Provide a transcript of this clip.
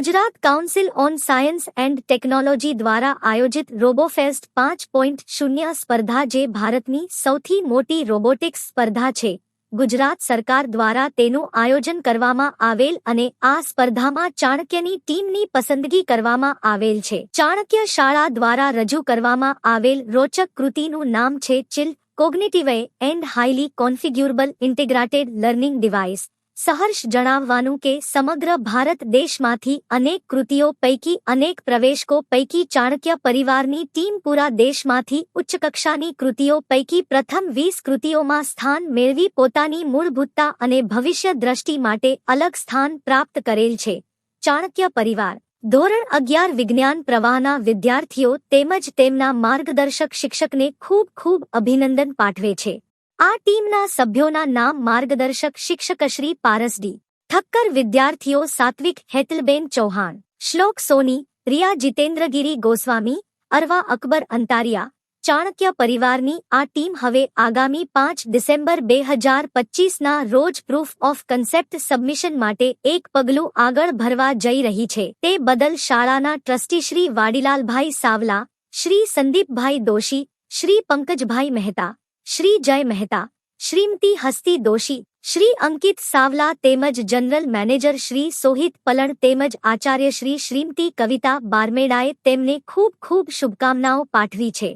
Gujarat council on science and technology દ્વારા આયોજિત Robofest પાંચ પોઈન્ટ શૂન્ય સ્પર્ધા જે ભારતની સૌથી મોટી રોબોટિક્સ સ્પર્ધા છે. ગુજરાત સરકાર દ્વારા તેનું આયોજન કરવામાં આવેલ અને આ સ્પર્ધામાં ચાણક્યની ટીમની પસંદગી કરવામાં આવેલ છે. ચાણક્ય શાળા દ્વારા રજૂ કરવામાં આવેલ રોચક કૃતિનું નામ છે chill cognitive and highly configurable integrated learning device. સહર્ષ જણાવવાનું કે સમગ્ર ભારત દેશમાંથી અનેક કૃતિઓ પૈકી અનેક પ્રવેશકો પૈકી ચાણક્ય પરિવારની ટીમ પૂરા દેશમાંથી ઉચ્ચ કક્ષાની કૃતિઓ પૈકી પ્રથમ વીસ કૃતિઓમાં સ્થાન મેળવી પોતાની મૂળભૂતતા અને ભવિષ્ય દ્રષ્ટિ માટે અલગ સ્થાન પ્રાપ્ત કરેલ છે. ચાણક્ય પરિવાર. ધોરણ અગિયાર વિજ્ઞાન પ્રવાહના વિદ્યાર્થીઓ તેમજ તેમના માર્ગદર્શક શિક્ષકને ખૂબ ખૂબ અભિનંદન પાઠવે છે. આ ટીમના સભ્યોના નામ માર્ગદર્શક શિક્ષકશ્રી પારસડી, ઠક્કર વિદ્યાર્થીઓ સાત્વિક હેતલબેન ચૌહાણ, શ્લોક સોની, રિયા જીતેન્દ્રગીરી ગોસ્વામી, અરવા અકબર અંતારિયા, ચાણક્ય પરિવારની આ ટીમ હવે આગામી પાંચ ડિસેમ્બર બે હજાર પચીસના રોજ પ્રૂફ ઓફ કન્સેપ્ટ સબમિશન માટે એક પગલું આગળ ભરવા જઈ રહી છે. તે બદલ શાળાના ટ્રસ્ટી શ્રી વાડીલાલભાઈ સાવલા, શ્રી સંદીપભાઈ દોશી, શ્રી પંકજભાઈ મહેતા શ્રી જય મહેતા, શ્રીમતી હસ્તી દોશી, શ્રી અંકિત સાવલા તેમજ જનરલ મેનેજર શ્રી સોહિત પલણ તેમજ આચાર્ય શ્રી શ્રીમતી કવિતા બારમેડાએ તેમને ખૂબ ખૂબ શુભકામનાઓ પાઠવી છે.